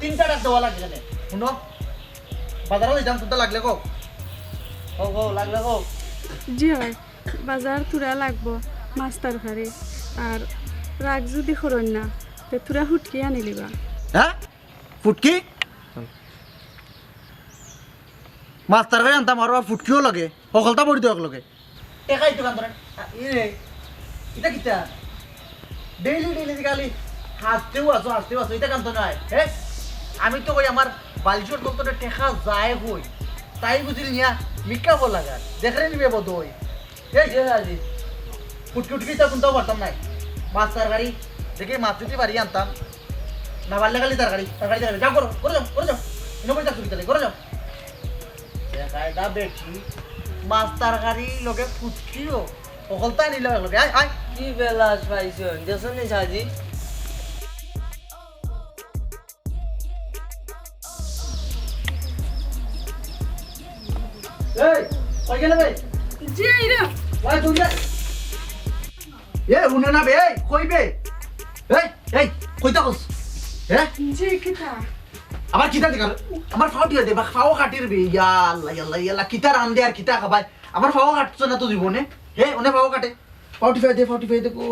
তিনটা ডাক দেওয়া লাগে এখানে। শুনো বাজারে যাম কোনটা লাগলে কো ও গো লাগলে কো জি হয় বাজার তুরা লাগবো মাছ তরকারি আর রাগ যদি খরণ না তে তুরা হুটকি আনি লিবা। হ্যাঁ? ফুটকি? মাছ তরকারি আনতাম আর ফুটকিও লাগে। সকলটা পড়ি দেওয়া লগে। একাই তো কান্তরে ইরে এটা কিতা? ডেইলি ডেইলি খালি হাসতেও আছো হাসতেও আছো এটা কান্ত নয় হ্যাঁ আমি তো কই আমার বালিশর দপ্তরে টেকা যায় হই তাই বুঝিল নিয়া মিকা বল লাগা। দেখলে নিবে বোধ হই এই যে আজি ফুটকি উটকি তা কোনটাও পারতাম নাই। মাছ তরকারি দেখি মাছ যদি বাড়ি আনতাম। না পারলে খালি তরকারি তরকারি তরকারি। যাও করো করে যাও করে যাও। পয়সা চুরি তাহলে করে যাও। দেখাইটা বেশি মাছ তরকারি লগে ফুটকিও। সকলটা নিলে লগে। আয় আয়। কি বেলাস পাইছন দেশনে সাজি গেলে জি আইরা ওই তুই এ উনে না বে এই কই বে? এই এই কইতা কস হ্যাঁ জি কিতা? আবার কিতা দেখার আমার ফাও দিয়ে দে বা ফাও কাটির বে। ইয়া আল্লাহ আল্লাহ আল্লাহ কিতা রান দে আর কিতা খাবাই। আমার ফাও কাটছ না তো জীবনে হে ওনে ফাও কাটে? ফাউটি ফাই দে ফাউটি ফাই দে কো।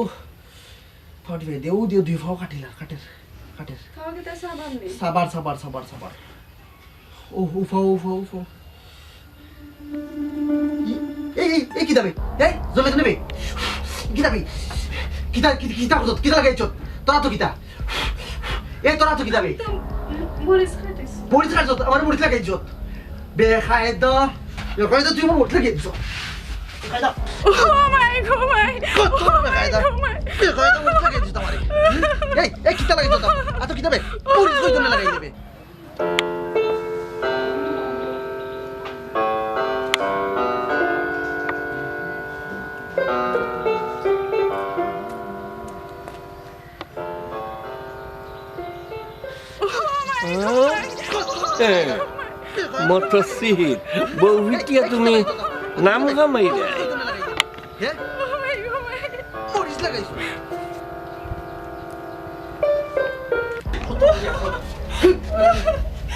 ফাউটি ফাই দে ও দিও দুই ফাও কাটিলা কাটের কাটের খাওয়া কিতা সাবান দি সাবার সাবার সাবার সাবার ও উফা উফা উফা এই কি দাবে? এই জলে নেবে? কি দাবি? কিতা কিতা কত কিতা লাগাইছ তোরা তো কিতা এই তোরা তো? কি দাবি? তো মরিস খাটিস মরিচ খাইছ? আমার মরিচ লাগাইছ বে খাই দ। খাই দ তুই আমার মরিচ লাগাইছ কত বে বে লাগাইছ তোমারে। এই এই কিতা লাগাইছ তো আতো কি দাবে? কই জন্য লাগাই দেবে? মতো সিহির বউ ভিটিয়া তুমি নাম গামাই রে। ও মাই গো মাই মরিচ লাগাইছ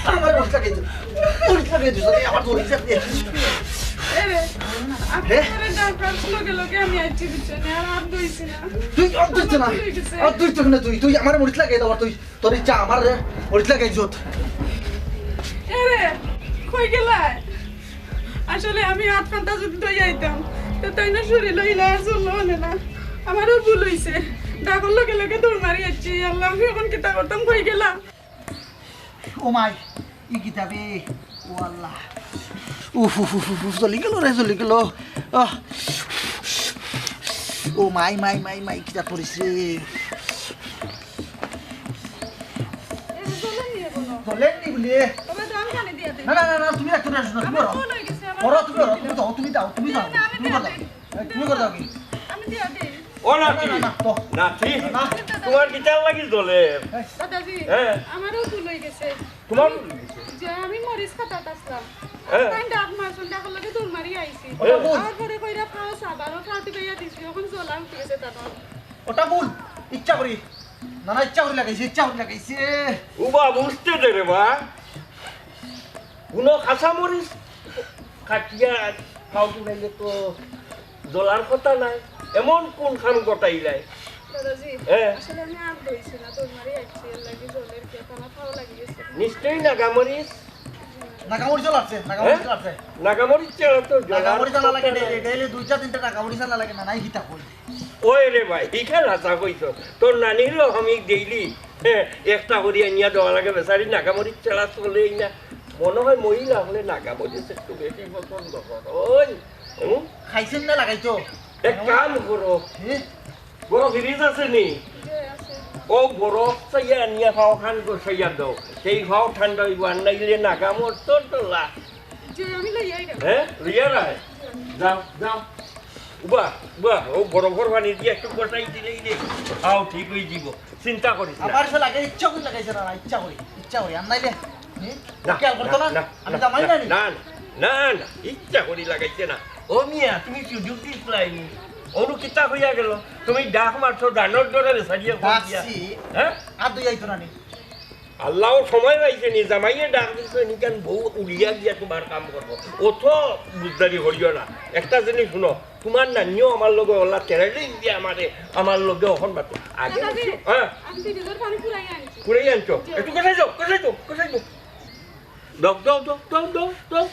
আমার মরিচ লাগাইছ মরিচ আমার মরিচ লাগাইছ এরে হে? আপনারা ডাক্তার লগে লগে আমি আইছি বিছানে আর আর দইছি না। তুই আমার মরিচ লাগাই দাও তুই তোর ইচ্ছা আমার মরিচ লাগাই এরে কই গেলা? আসলে আমি হাত কান্তা যদি দই আইতাম তো তাই না শরীর লইলা চলল হলে না। আমারও ভুল হইছে। ডাকর লগে লগে দৌড় মারি যাচ্ছি আল্লাহ আমি এখন কিতা করতাম? কই গেলাম ও মাই ই কিতাবে ও আল্লাহ। উফ উফ উফ চলি গেল রে চলি গেল। ও মাই মাই মাই মাই নি বলি। দে না না না না তুমি একটু না তুমি আমার করো তুমি করো তুমি দাও তুমি দাও তুমি দাও তুমি করে। দাও তুমি করে দাও কি আমি দিয়া দেই। ও নাতি না না তো নাতি না তোমার গিটার লাগি দলে। দাদাজি হ্যাঁ। আমারও ভুল হয়ে গেছে। তোমার যে আমি মরিচ খাতা আসলাম। হ্যাঁ। তাই ডাক মারছুন ডাকার লগে দৌড় মারি আইছি। আর পরে কইরা খাও সাবারও খাওয়াতে পাইয়া দিছি এখন জ্বলা উঠে গেছে তারপর ওটা ভুল। ইচ্ছা করি। না না ইচ্ছা করি লাগাইছে ইচ্ছা করি লাগাইছে। উবা বুঝতে দে রে বা কোনো কাঁচা মরিচ কাটিয়া খাওয়াতে নাইলে তো জ্বলার কথা নাই এমন কোন খান গটাই যায় দাদাজি হ্যাঁ। আসলে আমি আর দইছি না দৌড় মারি আইছি এর লাগি জলের কে খানা খাওয়া লাগি গেছে নিশ্চয়ই নাগামরিচ। নাগামরিচ ছাড়া তো নাগামরি চালা লাগে জ্বলার ডেইলি দুইটা তিনটা নাগামরি চালা লাগে না নাই হিতা কই। ওই রে ভাই ইখান আশা কইছ। তোর নানিরও আমি ডেইলি একটা করি আনিয়া দেওয়া লাগে বেচারি নাগামরিচ ছাড়া চলেই না। মনে হয় মহিলা হলে নাগামরিচ একটু বেশি পছন্দ কর ওই? খাইছেন না লাগাইছো? এক কাম করো বড় ফ্রিজ আছে নি? ও বরফ চাইয়া আনিয়া খাও খান গোসাইয়া দাও সেই খাও ঠান্ডা হইব আর নাইলে যে আমি লই আইরা হ্যাঁ লিয়া রায় যাও যাও। উবা উবা ও বরফর পানি দিয়ে একটু গোটাই দিলেই রে খাও ঠিক হয়ে যাব চিন্তা করিস আমার সে লাগে ইচ্ছা করে লাগাইছে না ইচ্ছা করি ইচ্ছা করি আর নাইলে খেয়াল করতো না না, আমি না, জামাই না, না না, না, না, ইচ্ছা করি লাগাইছে না ও মিয়া তুমি সুযোগ দিসলাইনি অনু কিতা হইয়া গেল তুমি ডাক মারছো ডানোর ডরে সারিয়ে ডাকছি হ্যাঁ আর দুই আইতো না নি আল্লাহ সময় পাইছে নি জামাইয়ে ডাক দিছে নি কেন বউ উড়িয়া গিয়া তোমার কাম করব অত বুঝদারি করিও না একটা জিনিস শুনো তোমার নানিও আমার লগে ওলা তেরাইলে দিয়ে আমারে আমার লগে অখন বাতো আগে হ্যাঁ আমি পুরাই আনছো একটু কোথায় যাও কোথায় যাও কোথায় যাও দাও দাও দাও দাও দাও দাও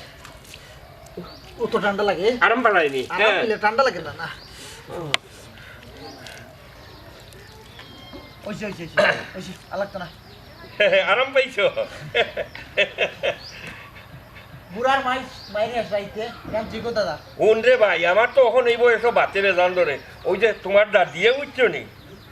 কত ঠান্ডা লাগে। আরাম পালাইনি হ্যাঁ। ঠান্ডা লাগে না না। ওইসে ওইসে ওইসে ওইসে আর না। আরাম পাইছো। বুড়ার মাই মাইরে আসাইতে কেন জিগো দাদা? কোন রে ভাই আমার তো এখন এই বয়সে বাতে রেজান ধরে। ওই যে তোমার দাদিয়ে বুঝছ নি?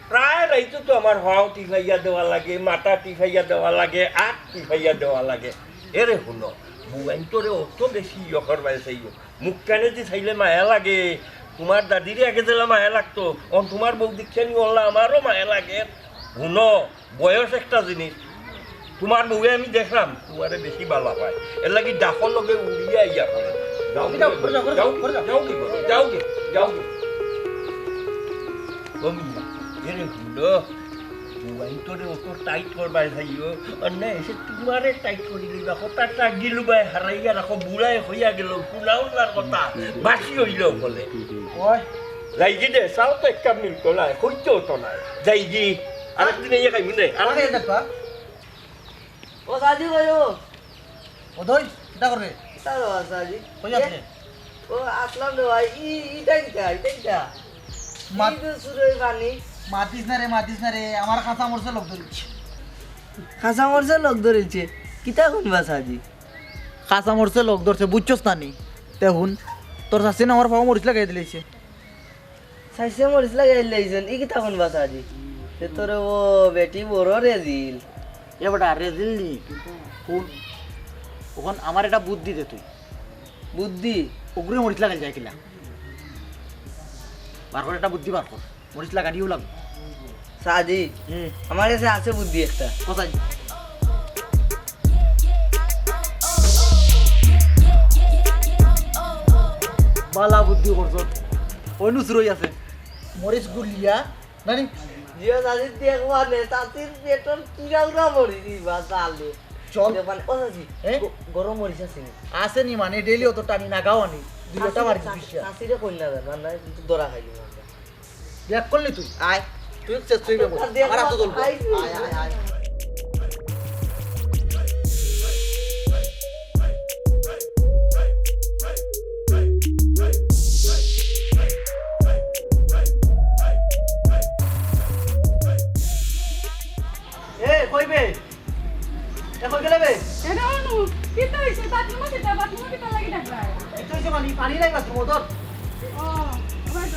প্রায় রাইতো তো আমার হাও টিফাইয়া দেওয়া লাগে মাথা টিফাইয়া দেওয়া লাগে আট টিফাইয়া দেওয়া লাগে। এরে শুনো বুয়াইন তোরে অত বেশি ইয়কর বাই চাইও মুখ কানে যে চাইলে মায়া লাগে তোমার দাদিরে আগে দিলে মায়া লাগতো অন তোমার বউ দেখছে নি ওল্লা আমারও মায়া লাগে শুনো বয়স একটা জিনিস তোমার বউয়ে আমি দেখলাম তোমারে বেশি ভালো পায় এর লাগি ডাফর লগে উড়িয়া ইয়া করে যাও যাও, যাও, যাও, যাও যাও। যাও কি করো যাও কি যাও কি এরে মোবাইলটোৰে অত টাইট কৰবাই চাইও অন্য হৈছে তোমাৰে টাইট কৰি দিবা। কথা তাক দিলোঁ বাই হাৰাই ইয়াৰ আকৌ বুঢ়াই হৈয়া গেলোঁ শুনাও তাৰ কথা। বাচি হৈলেও ক'লে কয় যাইগি দে চাওঁ তই কাম মিল নাই সহ্য হতো নাই। যাইগি আৰু দিনে ইয়াক আহিম দে আৰু অ চাজি বাৰু অ। ধৈ কিটা কৰে তাৰ চাজি? হৈ আছে ও আসলাম রে ভাই ইটা ইটা ইটা ইটা মাত সুরে বানি মাতিস না রে, মাতিস না আমার কাঁচা মরছে, লোক ধরেছি। খাসা মরছে, লোক ধরেছে। কিতা শুনবা সাজি কাঁচা মরছে, লোক ধরছে, বুঝছস না নি? তে হুন তোর শাসিন আমার পাও মরিচ লাগাই দিলেছে। সাইসে মরিস লাগাই লাইছেন ই কিতা শুনবা সাজি তে তোরে ও বেটি বড় রে এ বেটা রে দিল্লি হুন ওখান একটা বুদ্ধি দে তুই। বুদ্ধি ওগুলো মরিচ লাগাই যায় কিলা। বার করে একটা বুদ্ধি বার কর। মরিচ লাগা দিও লাগ সাজি আমার কাছে আছে বুদ্ধি একটা। কোথায়? বালা বুদ্ধি করছ। অনুসরই আছে। মরিচ গুলিয়া নানি? জিও দেখবা নে তাতির পেটর চল। মানে ও? গরম আছে নি? আছে নি মানে ডেইলি অত টানি না গাও আনি। দুইটা মারি সাসিরে না কিন্তু দরা খাইলি ব্যাক করলি তুই? আয়। তুই চেস তুই বেবো আমার হাতে চলবো আয় আয় আয়। পানি লাগবে তোর?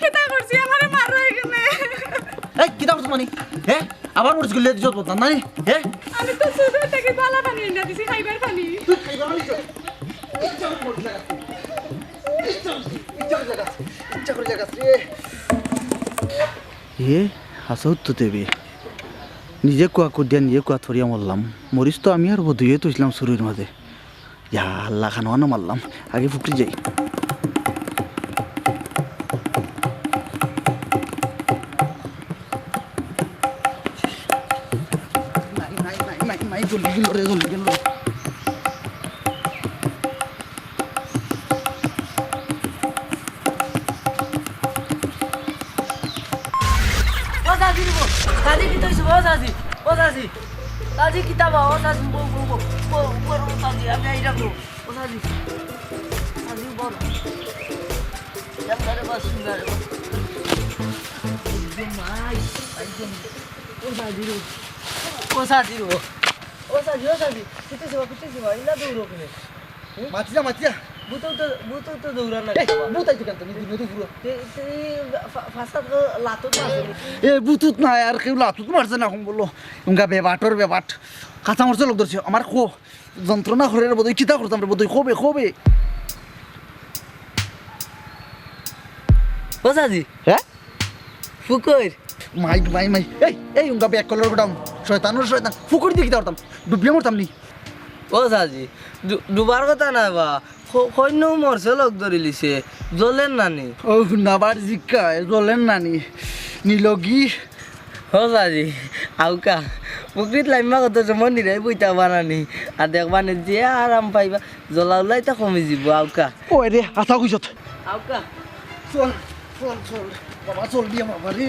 কিতা করছি আমারে মারো এখানে। এই আবার মরিচগুলো দিছত বলতাম না হ্যাঁ? আমি তো এ হাসো তো নিজে কুয়া দিয়া, নিজে কুয়া থরিয়া মারলাম মরিস তো আমি আর বধুয়ে তো ইসলাম শুরুর মাঝে ইয়া আল্লাহ খানো মারলাম আগে ফুকরি যাই। নাই নাই নাই নাই ও সাজি রে ও সাজি রে ও সাজি ও সাজি কিতে সেবা কিতে সেবা ইলা দৌড়ো কিনে মাতিয়া মাতিয়া বুতো তো বুতো তো দৌড়া না এই বুতাই তো কেন তুমি নদী পুরো ফাসাদ লাতো মারছে এ বুতুত না আর কেউ লাতুত মারছে না এখন বলল উনকা বেবাটর বেবাট কাঁচা মরছে লোক ধরছে আমার খো যন্ত্রণা করে রে বোধহয় চিতা করতাম রে বোধহয় খোবে খোবে ও সাজি হ্যাঁ ফুকর মাই মাই মাই এই এই উনকা ব্যাক কলার গোডাউন শয়তানোর শয়তান ফুকর দিয়ে কিতা করতাম ডুবিয়ে মরতাম নি ও সাজি ডুবার কথা না বা। সৈন্য মরছে লোক ধরি লিছে। জ্বলেন নানি। ও নাবার জিকা জ্বলেন নানি। নীলগি। ও সাজি আউকা। পুকুরিত লাইমা কত সময় নিরাই বইতা বানানি আর দেখবানি যে আরাম পাইবা। জ্বলা উলাইতা কমি যাব আউকা। ও রে আশা কইছত আউকা। চল চল চল। বাবা চল দিয়ে বাবা রে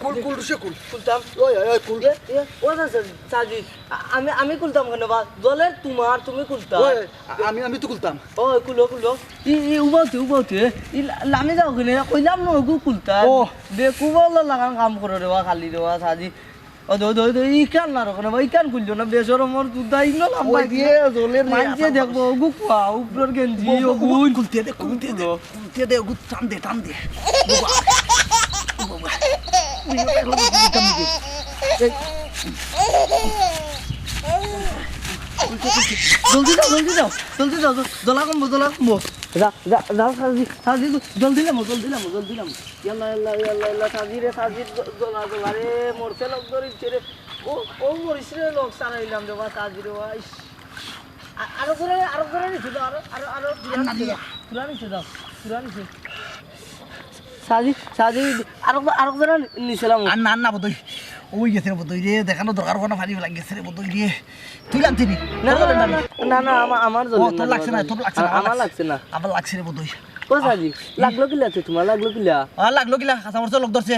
কলা, কলা। বাহ, কুল, কুল, রুশে কুল। খুলতাম ওই, ওই, ওই, কুল। এ, সাজি আমি আমি খুলতাম কেন বা? জ্বলের তোমার তুমি খুলতাম ওই, আমি আমি তো কুলতাম। ও কুলো কুলো। ই ই উবাউতে উবাউতে ই লামি যাও কিনে কইলাম ন গু কুলতা ও। বেকু বল লাগান কাম করে দেওয়া খালি দেওয়া সাজি ও দো দো দো ই কান না রকম ই কান কুললো না বেসর মর তুদা ইনো লাম দিয়ে জ্বলের রে, মানছে আশা দেখব গু কুয়া উপর গেঞ্জি ও গুন কুলতে দে, কুলতে দে, কুলতে দে, গু, টান দে, টান দে। বাবা, জলদি যাও জলদি যাও জলদি যাও জলা কমবো জলা কমবো জলদি লামো জলদি লামো জলদি লামো ইয়াল্লা ইয়াল্লা ইয়াল্লা ইয়াল্লা সাজি রে সাজি জলা জলা রে মরছে লোক ধরিছে রে ও ও মরিস রে লোক সারাইলাম রে বা সাজি রে বা আরও করে আরও করে নিছে দাও আরও আরও আরও পুরা নিছে দাও পুরা নিছে সাজি সাজি আরও আরও করে নিছিলাম আর না না বোধই ওই গেছে রে দেখানো দরকার কোনো ফানি লাগে গেছে রে বোধই রে। তুই লাগছি নি? না না না, আমার আমার ও তোর লাগছে না তোর লাগছে না আমার লাগছে। না। আবার লাগছে রে বোধই ও সাজি লাগল কি লাগছে তোমার লাগল কি লা লাগল কিলা কাঁচা মরছে লোক ধরছে।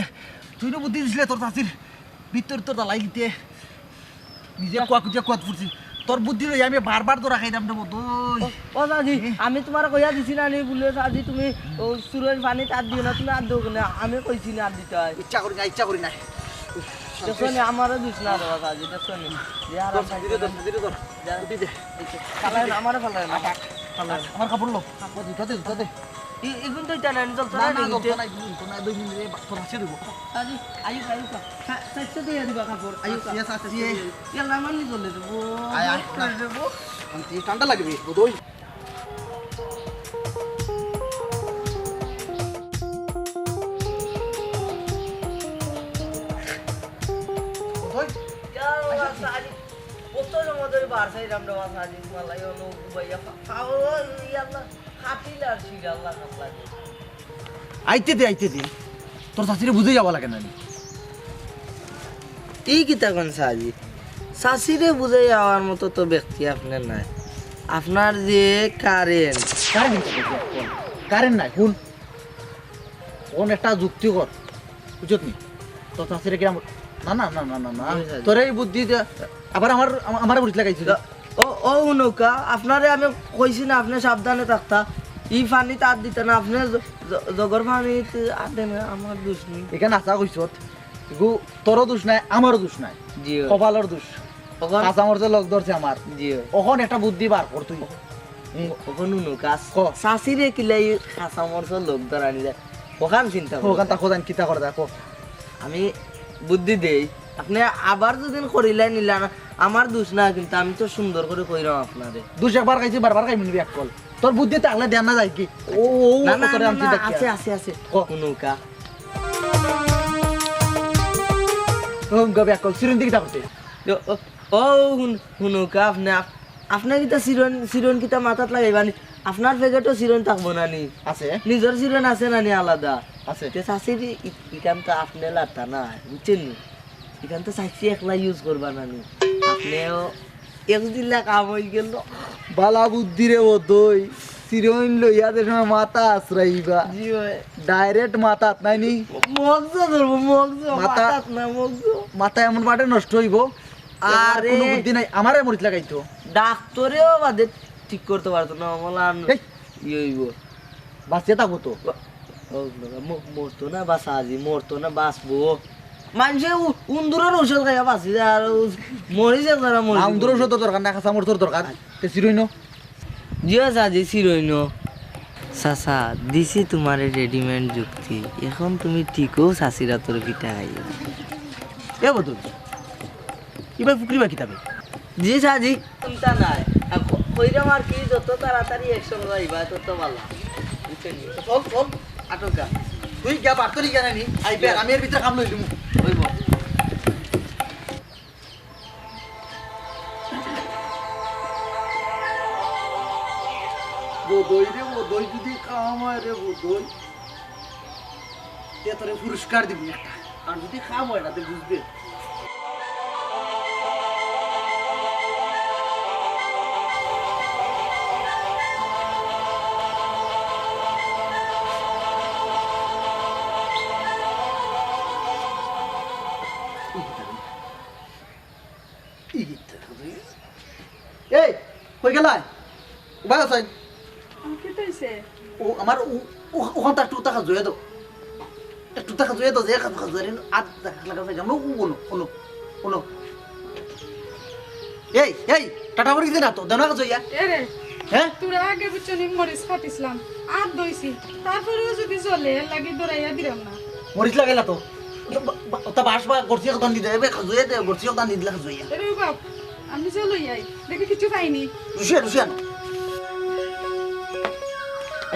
তুই বুদ্ধি দিছিলে তোর চাষির ভিতর তোর দালাই দিতে নিজে কুয়া কুচিয়া কুয়াত ফুটছি। তোর বুদ্ধি লই আমি বারবার তোরা খাইতাম রে বোধই ও সাজি আমি তোমার কইয়া দিছি না নি বলে সাজি তুমি সুরের পানি তার দিও না তুমি আর দিও না আমি কইছি না আর দিতে হয়। ইচ্ছা করি না ইচ্ছা করি না। দেখো নি আমারও দিস না রে সাজি দেখো নি। ইয়ার তোর সাজিরে তোর সাজিরে তোর দে। ফালাই আমারও ফালাই না। ফালাই আমার কাপড় লো। ও জুতা দে জুতা দে। ইগুন তো এটা নাই চলতে না না না দিতে দরকার নাই তো না দুই মিনিট তোর হাসি দেবো সাজি আয়ু আয়ু কা সাইতে দিয়ে দিবা কাপড় আয়ু কা Yes, yes, yes. ইয়াল্লা আমার নি চলে দেবো? আয়, আয়, না। দেবো আন্টি ঠান্ডা লাগবে বোধই আইতে দে আইতে দে। তোর শাশুড়ি বুঝে যাওয়া লাগে না এই কিতা কোন সাজি? শাশিরে বুঝে যাওয়ার মতো তো ব্যক্তি আপনার নাই। আপনার যে কারেন্ট কারেন্ট কারেন্ট নাই শুন কোন একটা যুক্তি কর। বুঝত নি? তোর শাশুড়ি কিরাম না না না না না। তোর এই বুদ্ধি আবার আমার আমার বুদ্ধি লাগাইছিল ও ও নৌকা আপনারে আমি কইছি না আপনি সাবধানে থাকতা। ই পানি তার দিতে না আপনি জ- জ- জগর পানি দেন আমার দোষ নেই। এখানে আশা কইছত গু তোরও দোষ নাই আমারও দোষ নাই। জিও কপালের দোষ। ওখান কাঁচা মরতে লগ ধরছে আমার জিও ওখন একটা বুদ্ধি বার কর তুই। ওখানে নৌকা ক। শাশিরে কিলাই কাঁচা মরছ লোক ধরানি যায় ওখান চিন্তা। ওখান তা খোদান কিতা করে দেখো আমি বুদ্ধি দেই। আপনি আবার যদি করিলাই নিলা না আমার দোষ না কিন্তু আমি তো সুন্দর করে কইরাম আপনারে। দুশ একবার খাইছি বারবার খাই মিলবি এক কল। তোর বুদ্ধি থাকলে দেন না যায় কি? ও ও না না আছে আছে আছে। ক। নৌকা গবে এক কল সিরিন দিকে করতে ও- হুন হুনুকা আপনি আপ- আপনার কিতা চিরন কিতা মাথাত লাগাইবানি আপনার প্যাকেটও চিরন থাকব না নি। আছে। নিজের চিরন আছে না নি আলাদা? আছে। তে চাষির ইখান তো আপনি লাতা না বুঝছেন নি ইখান তো চাষি একলা ইউজ করবা না নি আপনিও এক দিলে কাম হয়ে গেল। বালা বুদ্ধি রে ও দই। সিরোইন লইয়া যে সময় মাথা আশ্রাইবা ডাইরেক্ট মাথা নাই নি? মগজ ধরবো মগজ মাথা- না মগজ। মাথা এমন পাটে নষ্ট হইব। আর। কোনো বুদ্ধি নাই। আমারে মরিচ লাগাইতো। ডাক্তারেও বাদে ঠিক করতে পারতো না আমার এই। ইয়ে হইব। বাঁচিয়ে থাকব তো। মরতো না বাস আজি মরতো না বাঁচবো। মানুষে উন্দুরের ঔষধ খাইয়া বাঁচি যায় আর মরিছে তারা মরিছে আউন্দর ওষুধ দরকার না খাসা মরতর দরকার। তে সিরোইন জিও সাজি সিরইন সাসা দিছি তোমার রেডিমেড যুক্তি। এখন তুমি ঠিকও শাশিরা তোর পিঠা খাই এ বদল। এবার ফুকরি বা কিতাবে জি সাজি চিন্তা নাই। কইরাম আর কি যত তাড়াতাড়ি একশন যাইবা তত ভালো বুঝছেন আটকা তুই গিয়া বার্তরি নানি আইবে আমি এর ভিতরে কাম লই দিমু হইব বোধই রে যদি কাম হয় রে বোধই তে তোরে পুরস্কার দিবি একটা। আর যদি খাম হয় না তে বুঝবে এই উবাই আসাই কি তৈছে ও আমার ওখান জয়ে জয়ে যে জয়ে লাগা যাই এই এই টাটা করে দিতে না তো দেনা জইয়া এরে হ্যাঁ তোরা আগে বুঝছনি মরিচ ফাটিছিলাম আর দইছি তারপরেও যদি চলে লাগি দৌড়াইয়া দিলাম না। মরিচ লাগাইলা তো তা বাস বা গরছি দান দিতে হবে জয়ে দে গরছি দান দিলে জইয়া এরে বাপ আমি চলই আই। দেখি কিছু পাইনি। রুশিয়া রুশিয়া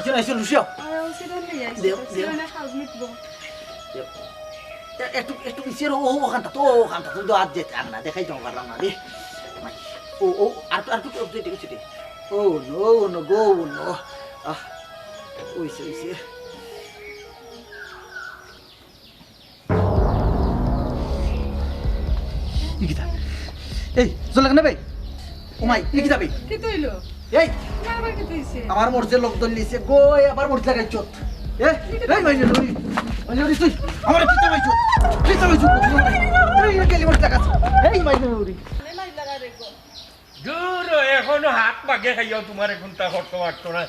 আইসো আইসো রুশিয়া আর সিরন লই আইছি দেও, দেও। সিরনে খাজ মিটবো একটু একটু ইসের ও ওখানটা তো ওখানটা তো আজ যেতে আর না দেখাই যাও পারলাম না রে ও ও আর আর একটু ঠিক আছে oh no no go no ah ওইসে ওইসে এই চলে কেন ভাই ও মাই ইকিতা ভাই কি তৈলো এই আমার মরছে লোক দলিছে গো আবার মরছে লাগাই চোত এ এই ভাই নরি ভাই নরি তুই। আমার কিতা ভাই চোত কিতা এই গেলি মরছে লাগাছ এই ভাই নরি দূর এখনও হাত পাকে খাইও তোমার এখন তা করতে পারতো না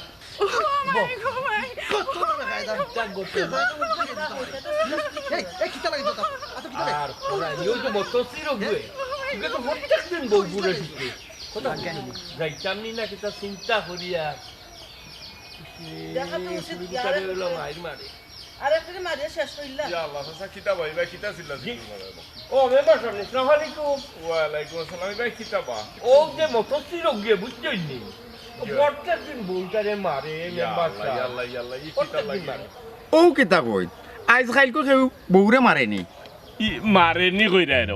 আচ্ছা আর তো মতো চিরক তো প্রত্যেকদিন বউ ঘুরে শুধু কথা যাইতাম নি কিতা চিন্তা করিয়া. ও কেতা কই আজকালকো কেউ বউরে মারেনি মারেনি কই রে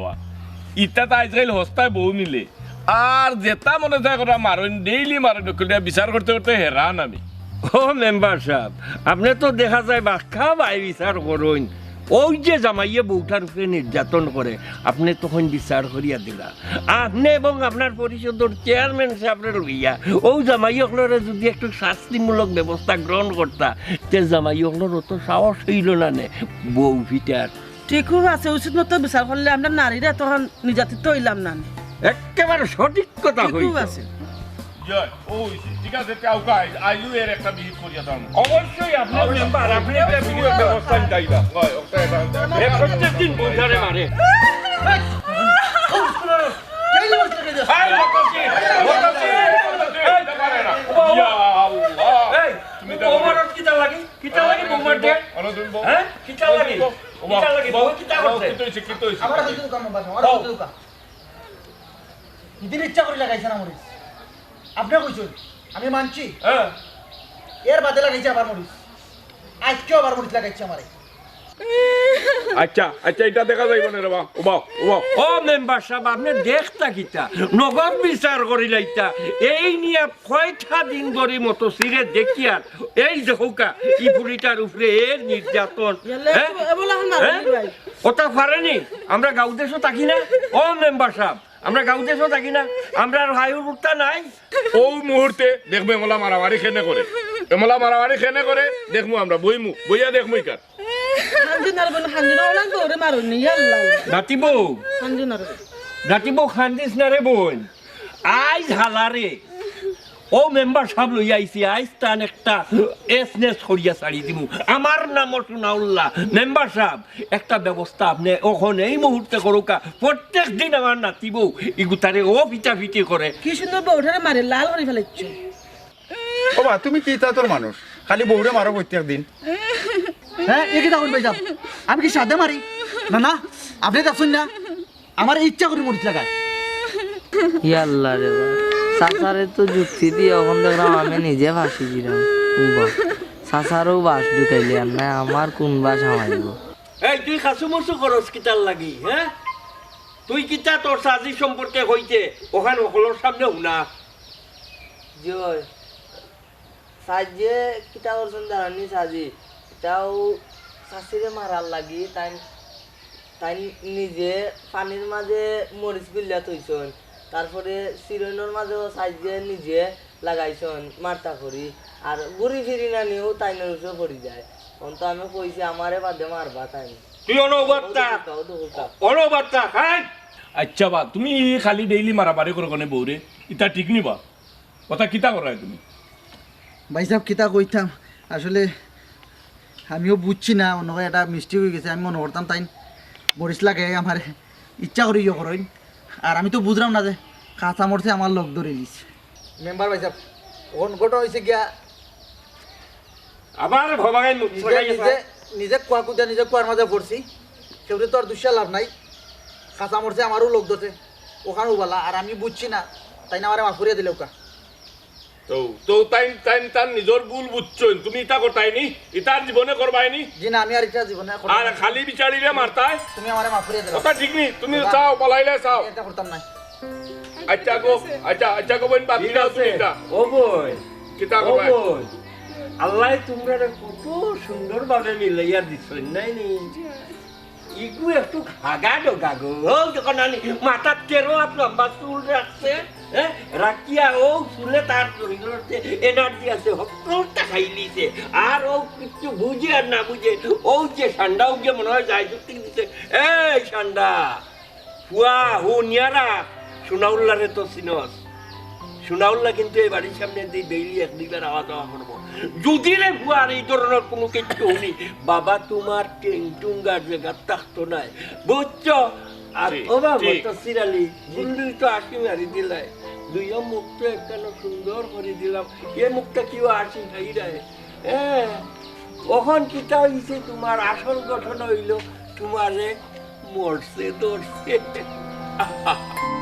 ইটা তো আজকাল হস্তায় বউ মিলে আর যেটা মনে যায় করা মারেন ডেইলি মারেন বিচার করতে করতে হেরান আমি। ও মেম্বার সাহেব আপনি তো দেখা যায় বাক্কা বাই বিচার করুন ওই যে জামাইয়ে বউটার উপরে নির্যাতন করে আপনি তখন বিচার করিয়া দিলা। আপনি এবং আপনার পরিষদের চেয়ারম্যান সাহেবের লইয়া ও জামাইসকলরে যদি একটু শাস্তিমূলক ব্যবস্থা গ্রহণ করতা তে জামাইসকলর অত সাহস হইল না নে বউ ভিটার ঠিকও আছে উচিত মতো বিচার করলে আমরা নারীরা তখন নির্যাতিত হইলাম না একেবারে সঠিক কথা ও ঠিক আছে আইলু এর একটা বিহিত করিয়া দাম অবশ্যই আপনার মেম্বার আপনি একটা ব্যবস্থা দাইবা হয় প্রত্যেক দিন মারে। বৌমারত কিতা লাগে? কিতা লাগে বউ হ্যাঁ? কিতা লাগে? কিতা লাগে? হইছে হইছে ইচ্ছা করে আপনি কইছেন আমি মানছি। হ্যাঁ? এর বাদে লাগাইছে আবার মরিচ। আজকেও আবার মরিচ লাগাইছে আমারে। আচ্ছা আচ্ছা এটা দেখা যাইব না রে বা ওবা ওবা ও মেম্বার সাহেব আপনি দেখতা কিতা? নগদ বিচার করি লাইতা। এই নিয়ে কয়টা দিন ধরে মতো সিরে দেখিয়ার এই দেখোকা ই পুলিটার উপরে এর নির্যাতন। হ্যাঁ? হল হ্যাঁ? ওটা পারেনি আমরা গাঁও দেশও থাকি না। ও মেম্বার সাহেব আমরা গাউতে তো থাকি না আমরা আর হাই উঠতা নাই। ও মুহূর্তে দেখব এমলা মারামারি খেনে করে এমলা মারামারি খেনে করে দেখব আমরা বইমু বইয়া দেখব ইকার নাতি বউ নাতি বউ খান্দিস না রে বোন আইজ হালারে ও মেম্বার সাহেব লই আইছি আইজ তান একটা এসনেস করিয়া ছাড়ি দিমু। আমার নাম সোনাউল্লাহ মেম্বার সাহেব একটা ব্যবস্থা আপনি ওখানে এই মুহূর্তে করুকা প্রত্যেক দিন আমার নাতি বউ ইগুতারে ও পিটা পিটি করে। কি সুন্দর বউঠারে মারে লাল করে ফেলেছ বাবা তুমি কি তা তোর মানুষ? খালি বউরে মারো প্রত্যেক দিন। হ্যাঁ এ কি তখন ভাইজান আমি কি সাদে মারি? না না আপনি দেখুন না আমার ইচ্ছা করে মরিচ লাগায়। ইয়াল্লা রে বা সাসারে তো যুক্তি দিয়ে এখন দেখলাম আমি নিজে ফাঁসি দিলাম সাসারও বাস ঢুকাইলি আর না আমার কোন বাস আমাইব এই তুই খাসু মুসু করস কিতার লাগি হ্যাঁ? তুই কিতা তোর সাজি সম্পর্কে হইতে ওখানে ওগুলোর সামনে উনা জয় সাজে কিতা করছেন জানানি সাজি? এটাও শাশিরে মারার লাগি তাই তাই নিজে পানির মাঝে মরিচ গুলিয়া থইছন। তারপরে সিরনের মাঝেও সাইজে নিজে লাগাইছন মারতা করি আর ঘুরি ফিরি না নিয়েও তাই নরসে পড়ি যায়। তখন তো আমি কইছি আমারে বাদে মারবা তাই তুই অনবার্তা। অনবার্তা হ্যাঁ। আচ্ছা বা তুমি খালি ডেইলি মারামারি করো কোনে বউরে? ইটা ঠিক নিবা? কথা কিতা করায় তুমি? ভাই সাহেব কিতা কইতাম আসলে আমিও বুঝছি না অন্য একটা মিষ্টি হয়ে গেছে আমি মনে করতাম তাই মরিচ লাগে আমার। ইচ্ছা করি ইয়ে করেন। আর আমি তো বুঝলাম না যে কাঁচা মরছে আমার লোক ধরে নিচ্ছে মেম্বার ভাই সাহেব কোন ঘটনা হয়েছে গিয়া। আবার ভবাগাই নিজে নিজে নিজে কুয়া কুদা নিজে কুয়ার মাঝে পড়ছি। সেগুলি তো আর দুঃসা লাভ নাই। কাঁচা মরছে আমারও লোক ধরছে। ওখানে উবালা আর আমি বুঝছি না তাই না আমার মাফুরিয়া দিলে ওকা। তো তো তাই তাই তার নিজের ভুল বুঝছেন তুমি ইটা করতাইনি ইটার জীবনে করবাইনি জি না আমি আর ইচ্ছা জীবনে করতাম আর খালি বিচারিলে মারতাই তুমি আমার মা ফুরিয়ে দিলে কথা ঠিক নি? তুমি চাও পালাইলে চাও। এটা করতাম না আচ্ছা গো আচ্ছা আচ্ছা গো বোন বাদ ঠিক আছে। তুমি ইটা ও বই। কিতা ও করবাই বই। আল্লাহ তোমরা কত সুন্দর ভাবে মিলাইয়া দিছেন নাই নি? ইগু একটু হাগা ডগা গো যখন আনি মাথার তেরো হাত লম্বা চুল রাখছে হ্যাঁ? রাখিয়া ও তার এনার্জি আছে খাই নিছে আর ও কিছু বুঝে আর না বুঝে, ও যে মনে হয় যায় যুক্তি দিছে এই হুয়া হু, নিয়ারা সোনাউল্লারে তো সিনস সোনাউল্লাহ কিন্তু এই বাড়ির সামনে দিয়ে ডেইলি এক দিনের আওয়া দাওয়া করব। যদি রে বুয়ার এই ধরনের কোনো কিছু হনি বাবা, তোমার টেংটুঙ্গার জায়গা থাকতো নাই। বুঝছ? আর ওবা ও বাবা ঠিক। তো সিরালি গুল্লি তো আসি মারি দিলাই। দুইও মুখটা একটা সুন্দর করে দিলাম। এ মুখটা কেউ আসি খাই রায় হ্যাঁ ওখন কিতা হইছে তোমার আসল গঠন হইল তোমারে মরছে ধরছে